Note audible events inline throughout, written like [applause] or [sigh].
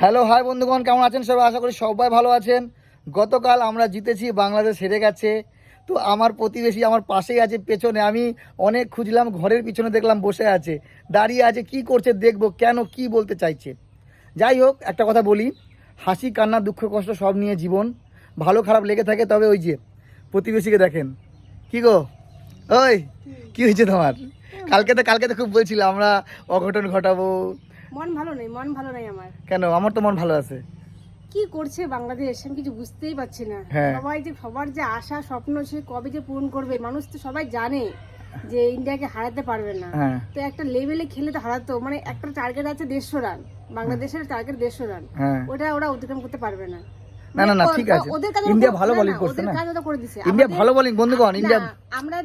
Hello hi বন্ধুগণ, কেমন আছেন সবাই? আশা করি সবাই ভালো আছেন। গতকাল আমরা জিতেছি, বাংলাদেশ হেরে গেছে। তো আমার প্রতিবেশী আমার পাশেই আছে, পেছনে আমি অনেক খুঁজলাম, ঘরের পিছনে দেখলাম বসে আছে। দাঁড়িয়ে আছে, কি করছে দেখব, কেন, কি বলতে চাইছে। যাই হোক, একটা কথা বলি, হাসি, কান্না, দুঃখ, কষ্ট সব নিয়ে জীবন ভালো, খারাপ লেগে থাকে, তবে ওই যে প্রতিবেশীকে দেখেন। কি গো? ওই, কি হয়েছে তোমার? কালকে তো কালকে তো খুব বলছিল, আমরা অঘটন ঘটাবো মন ভালো নেই মন ভালো নেই আমার। কেন? আমার তো মন ভালো আছে। কি করছে বাংলাদেশ? আমি কিছু বুঝতেই পারছি না। হ্যাঁ। সবাই যে সবার যে আশা স্বপ্ন সে কবে যে পূরণ করবে মানুষ তো সবাই জানে যে ইন্ডিয়াকে হারাতে পারবে না। হ্যাঁ। তো একটা লেভেলে খেলে তো হারাতো মানে একটা টার্গেট আছে দেড়শো রান বাংলাদেশের টার্গেট দেড়শো রান। হ্যাঁ। ওটা ওরা অতিক্রম করতে পারবে না। না, না, না, মানে ঠিক আছে। ইন্ডিয়া ভালো বোলিং করছে না? ইন্ডিয়া ভালো বোলিং বন্ধুগণ ইন্ডিয়া আমরা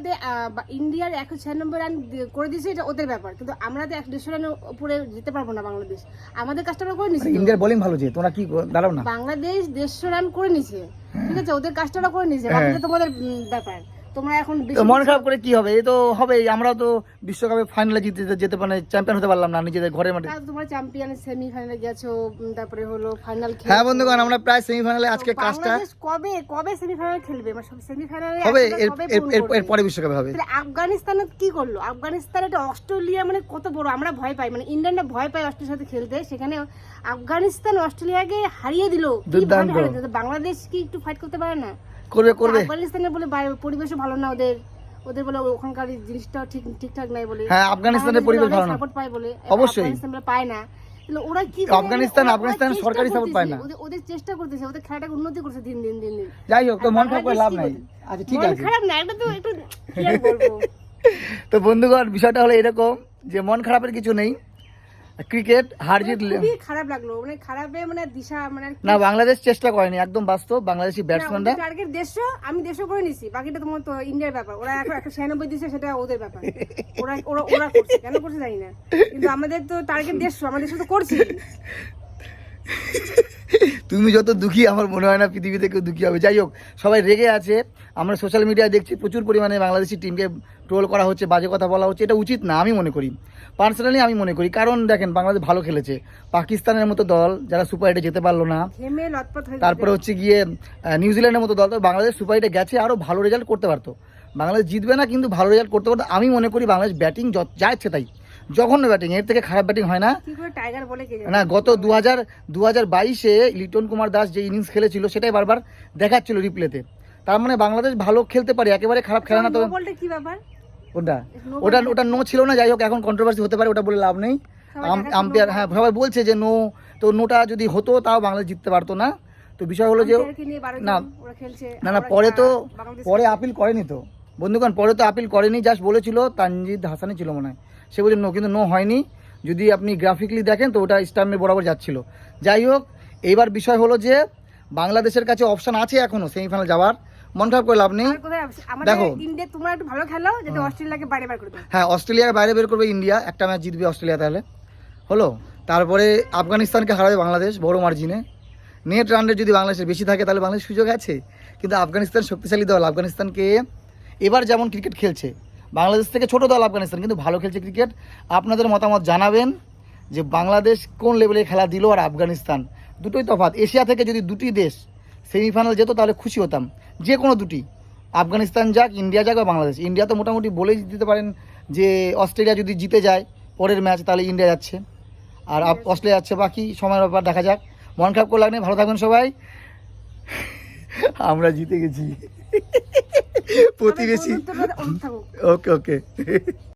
ইন্ডিয়ার একশো ছিয়ানব্বই রান করে দিয়েছে এটা ওদের ব্যাপার কিন্তু আমরা তো একশো দেড়শো রানের উপরে যেতে পারব না বাংলাদেশ আমাদের কাজটা আমরা করে নিছি। ইন্ডিয়ার বোলিং ভালো যে তোমরা কি দাঁড়াও না বাংলাদেশ দেড়শো রান করে নিছে ঠিক আছে ওদের কাজটা ওরা করে নিছে হ্যাঁ। বাকিটা তোমাদের ব্যাপার তোমরা এখন মন খারাপ করে কি হবে? এই তো হবে আমরা তো বিশ্বকাপে ফাইনালে জিতে যেতে পারে চ্যাম্পিয়ন হতে পারলাম না নিজেদের ঘরের মাঠে। তোমরা চ্যাম্পিয়ন সেমি ফাইনালে গেছো তারপরে হলো ফাইনাল হ্যাঁ বন্ধুগণ আমরা প্রায় সেমিফাইনালে আজকে কাজটা কবে কবে খেলবে? মানে হবে এর পরে বিশ্বকাপে হবে। আফগানিস্তান কি করল? আফগানিস্তান এটা অস্ট্রেলিয়া মানে কত বড় আমরা ভয় পাই। মানে ইন্ডিয়ানরা ভয় পায় অস্ট্রেলিয়ার সাথে খেলতে। সেখানে আফগানিস্তান অস্ট্রেলিয়াকে হারিয়ে দিল। বাংলাদেশ কি একটু ফাইট করতে পারে না? করবে করবে আফগানিস্তানের বলে পরিবেশও ভালো না ওদের। ওদের বলে ওখানকার জিনিসটা ঠিক ঠিকঠাক নাই বলে। হ্যাঁ, আফগানিস্তানের পরিবেশ ভালো না। সাপোর্ট পায় বলে। অবশ্যই। আফগানিস্তান পায় না। তাহলে ওরা কি আফগানিস্তান- ওরা- ওরা আফগানিস্তান চেষ্টা সরকারি করতেছে, পায় না। ওদের- ওদের চেষ্টা করতেছে ওদের খেলাটাকে উন্নতি করছে দিন দিন দিন দিন। যাই হোক তো মন খারাপ করে লাভ নাই। আচ্ছা ঠিক আছে। খারাপ না এটা তো একটু কি আর বলব? [laughs] তো বন্ধুগণ বিষয়টা হলো এরকম যে মন খারাপের কিছু নেই। ক্রিকেট হার জিত খুবই খারাপ লাগল। মানে খারাপে মানে দিশা মানে না বাংলাদেশ চেষ্টা করেনি একদম বাস্তব। বাংলাদেশি ব্যাটসম্যানরা টার্গেট দেড়শো আমি দেড়শো করে নিছি। বাকিটা তোমার তো ইন্ডিয়ার ব্যাপার। ওরা এখন একশো ছিয়ানব্বই দিচ্ছে সেটা ওদের ব্যাপার। ওরা ওরা ওরা করছে। কেন করছে জানি না। কিন্তু আমাদের তো টার্গেট দেড়শো আমাদের দেড়শো তো করছি। তুমি যত দুঃখী আমার মনে হয় না পৃথিবীতে কেউ দুঃখী হবে। যাই হোক সবাই রেগে আছে। আমরা সোশ্যাল মিডিয়ায় দেখছি প্রচুর পরিমাণে বাংলাদেশি টিমকে ট্রোল করা হচ্ছে বাজে কথা বলা হচ্ছে এটা উচিত না আমি মনে করি। পার্সোনালি আমি মনে করি। কারণ দেখেন বাংলাদেশ ভালো খেলেছে। পাকিস্তানের মতো দল যারা সুপার এইটে যেতে পারল না তারপরে হচ্ছে গিয়ে নিউজিল্যান্ডের মতো দল তো বাংলাদেশ সুপার এইটে গেছে আরও ভালো রেজাল্ট করতে পারতো। বাংলাদেশ জিতবে না কিন্তু ভালো রেজাল্ট করতে পারতো। আমি মনে করি বাংলাদেশ ব্যাটিং যা ইচ্ছে তাই। জঘন্য ব্যাটিং এর থেকে খারাপ ব্যাটিং হয় না? না গত দু হাজার দু হাজার বাইশে লিটন কুমার দাস যে ইনিংস খেলেছিল সেটাই বারবার দেখাচ্ছিল রিপ্লেতে তার মানে বাংলাদেশ ভালো খেলতে পারে একেবারে খারাপ খেলে না তো। বলটা কি ব্যাপার? ওটা ওটা ওটা নো ছিল না যাই হোক এখন কন্ট্রোভার্সি হতে পারে ওটা বলে লাভ নেই। আম্পায়ার হ্যাঁ সবাই বলছে যে নো তো নোটা যদি হতো তাও বাংলাদেশ জিততে পারতো না। তো বিষয় হলো যে না, না না পরে তো পরে আপিল করেনি তো। বন্ধুগণ পরে তো আপিল করেনি জাস্ট বলেছিল তানজিদ হাসানি ছিল মনে হয়। সে বলছে নো কিন্তু নো হয়নি। যদি আপনি গ্রাফিকলি দেখেন তো ওটা স্টাম্পে বরাবর যাচ্ছিল। যাই হোক এইবার বিষয় হলো যে বাংলাদেশের কাছে অপশন আছে এখনও সেমিফাইনাল যাওয়ার। মন খারাপ করে লাভ নেই। দেখো। তোমরা একটু ভালো খেলো যাতে অস্ট্রেলিয়াকে বাইরে বার করে দাও। হ্যাঁ অস্ট্রেলিয়াকে বাইরে বের করবে ইন্ডিয়া। একটা ম্যাচ জিতবে অস্ট্রেলিয়া তাহলে। হলো? তারপরে আফগানিস্তানকে হারাবে বাংলাদেশ বড় মার্জিনে নেট রান রেট যদি বাংলাদেশের বেশি থাকে তাহলে বাংলাদেশ সুযোগ আছে। কিন্তু আফগানিস্তান শক্তিশালী দল। আফগানিস্তানকে এবার যেমন ক্রিকেট খেলছে বাংলাদেশ থেকে ছোট দল আফগানিস্তান কিন্তু ভালো খেলছে ক্রিকেট আপনাদের মতামত জানাবেন যে বাংলাদেশ কোন লেভেলে খেলা দিল আর আফগানিস্তান? দুটোই তফাৎ। এশিয়া থেকে যদি দুটি দেশ সেমিফাইনাল যেত তাহলে খুশি হতাম। যে কোনো দুটি। আফগানিস্তান যাক ইন্ডিয়া যাক বা বাংলাদেশ। ইন্ডিয়া তো মোটামুটি বলেই দিতে পারেন যে অস্ট্রেলিয়া যদি জিতে যায় পরের ম্যাচ তাহলে ইন্ডিয়া যাচ্ছে। আর অস্ট্রেলিয়া যাচ্ছে বাকি সময়ের ব্যাপার দেখা যাক। মন খারাপ করে লাগনে ভালো থাকবেন সবাই। আমরা জিতে গেছি। প্রতিবেশী। ওকে ওকে।